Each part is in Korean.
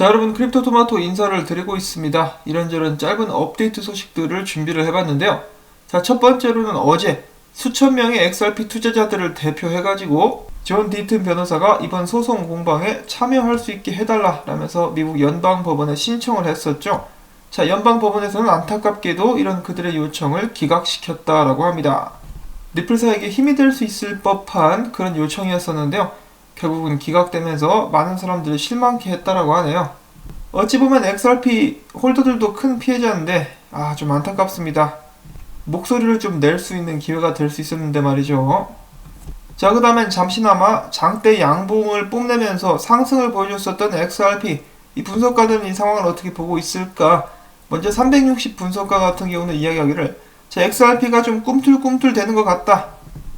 자 여러분 크립토 토마토 인사를 드리고 있습니다. 이런저런 짧은 업데이트 소식들을 준비를 해봤는데요. 자 첫 번째로는 어제 수천 명의 XRP 투자자들을 대표해가지고 존 디튼 변호사가 이번 소송 공방에 참여할 수 있게 해달라 라면서 미국 연방 법원에 신청을 했었죠. 자 연방 법원에서는 안타깝게도 이런 그들의 요청을 기각시켰다라고 합니다. 리플사에게 힘이 될 수 있을 법한 그런 요청이었었는데요. 결국은 기각되면서 많은 사람들을 실망케 했다라고 하네요. 어찌 보면 XRP 홀더들도 큰 피해자인데 아 좀 안타깝습니다. 목소리를 좀 낼 수 있는 기회가 될 수 있었는데 말이죠. 자, 그 다음엔 잠시나마 장대 양봉을 뽐내면서 상승을 보여줬었던 XRP. 이 분석가들은 이 상황을 어떻게 보고 있을까? 먼저 360 분석가 같은 경우는 이야기하기를 자, XRP가 좀 꿈틀꿈틀 되는 것 같다.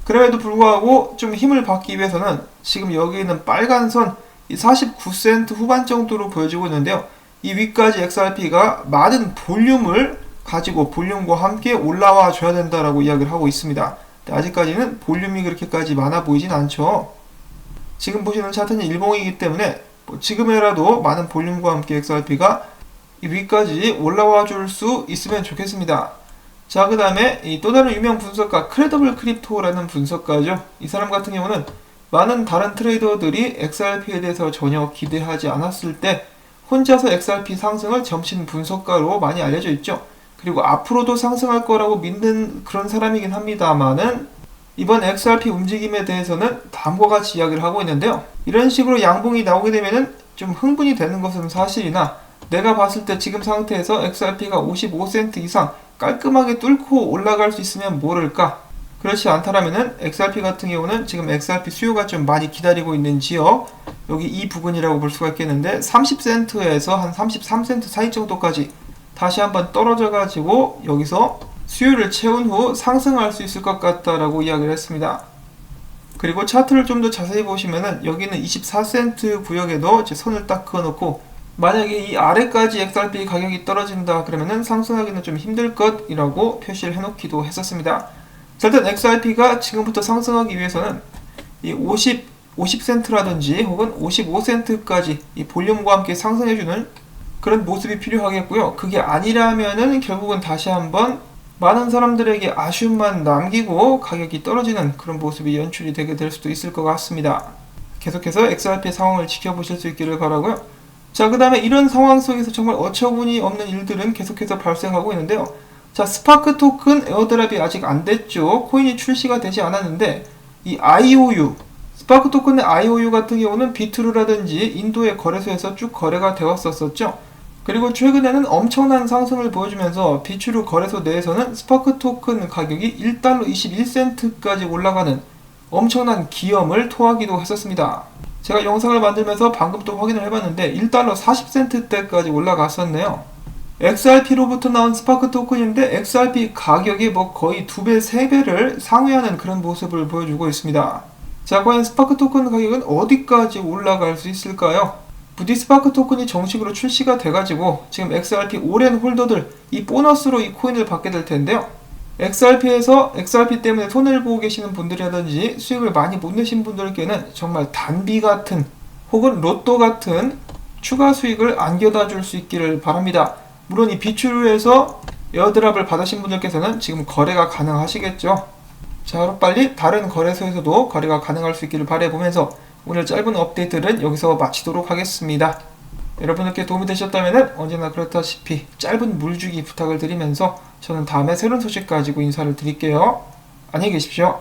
그럼에도 불구하고 좀 힘을 받기 위해서는 지금 여기 있는 빨간 선, 이 49센트 후반 정도로 보여지고 있는데요. 이 위까지 XRP가 많은 볼륨을 가지고 볼륨과 함께 올라와 줘야 된다라고 이야기를 하고 있습니다. 아직까지는 볼륨이 그렇게까지 많아 보이진 않죠. 지금 보시는 차트는 일봉이기 때문에 뭐 지금이라도 많은 볼륨과 함께 XRP가 이 위까지 올라와 줄 수 있으면 좋겠습니다. 자, 그 다음에 이 또 다른 유명 분석가 크레더블 크립토라는 분석가죠. 이 사람 같은 경우는 많은 다른 트레이더들이 XRP에 대해서 전혀 기대하지 않았을 때 혼자서 XRP 상승을 점친 분석가로 많이 알려져 있죠. 그리고 앞으로도 상승할 거라고 믿는 그런 사람이긴 합니다만은 이번 XRP 움직임에 대해서는 다음과 같이 이야기를 하고 있는데요. 이런 식으로 양봉이 나오게 되면은 좀 흥분이 되는 것은 사실이나 내가 봤을 때 지금 상태에서 XRP가 55센트 이상 깔끔하게 뚫고 올라갈 수 있으면 모를까? 그렇지 않다라면은 XRP 같은 경우는 지금 XRP 수요가 좀 많이 기다리고 있는 지역 여기 이 부분이라고 볼 수가 있겠는데 30센트에서 한 33센트 사이 정도까지 다시 한번 떨어져 가지고 여기서 수요를 채운 후 상승할 수 있을 것 같다라고 이야기를 했습니다. 그리고 차트를 좀 더 자세히 보시면은 여기는 24센트 구역에도 이제 선을 딱 그어 놓고 만약에 이 아래까지 XRP 가격이 떨어진다 그러면은 상승하기는 좀 힘들 것이라고 표시를 해놓기도 했었습니다. 자, 일단 XRP가 지금부터 상승하기 위해서는 이 50, 50센트라든지 혹은 55센트까지 이 볼륨과 함께 상승해주는 그런 모습이 필요하겠고요. 그게 아니라면은 결국은 다시 한번 많은 사람들에게 아쉬움만 남기고 가격이 떨어지는 그런 모습이 연출이 되게 될 수도 있을 것 같습니다. 계속해서 XRP의 상황을 지켜보실 수 있기를 바라고요. 자, 그 다음에 이런 상황 속에서 정말 어처구니 없는 일들은 계속해서 발생하고 있는데요. 자, 스파크 토큰 에어드랍이 아직 안 됐죠. 코인이 출시가 되지 않았는데, 이 IOU, 스파크 토큰의 IOU 같은 경우는 비트루라든지 인도의 거래소에서 쭉 거래가 되어 왔었었죠. 그리고 최근에는 엄청난 상승을 보여주면서 비추루 거래소 내에서는 스파크 토큰 가격이 1달러 21센트까지 올라가는 엄청난 기염을 토하기도 했었습니다. 제가 영상을 만들면서 방금 또 확인을 해봤는데 1달러 40센트대까지 올라갔었네요. XRP로부터 나온 스파크 토큰인데 XRP 가격이 뭐 거의 두 배, 세 배를 상회하는 그런 모습을 보여주고 있습니다. 자, 과연 스파크 토큰 가격은 어디까지 올라갈 수 있을까요? 부디 스파크 토큰이 정식으로 출시가 돼가지고 지금 XRP 오랜 홀더들 이 보너스로 이 코인을 받게 될 텐데요. XRP에서 XRP 때문에 손해를 보고 계시는 분들이라든지 수익을 많이 못 내신 분들께는 정말 단비 같은 혹은 로또 같은 추가 수익을 안겨다 줄 수 있기를 바랍니다. 물론 이 비추류에서 에어드랍을 받으신 분들께서는 지금 거래가 가능하시겠죠. 자, 그럼 빨리 다른 거래소에서도 거래가 가능할 수 있기를 바라보면서 오늘 짧은 업데이트는 여기서 마치도록 하겠습니다. 여러분들께 도움이 되셨다면 언제나 그렇다시피 짧은 물주기 부탁을 드리면서 저는 다음에 새로운 소식 가지고 인사를 드릴게요. 안녕히 계십시오.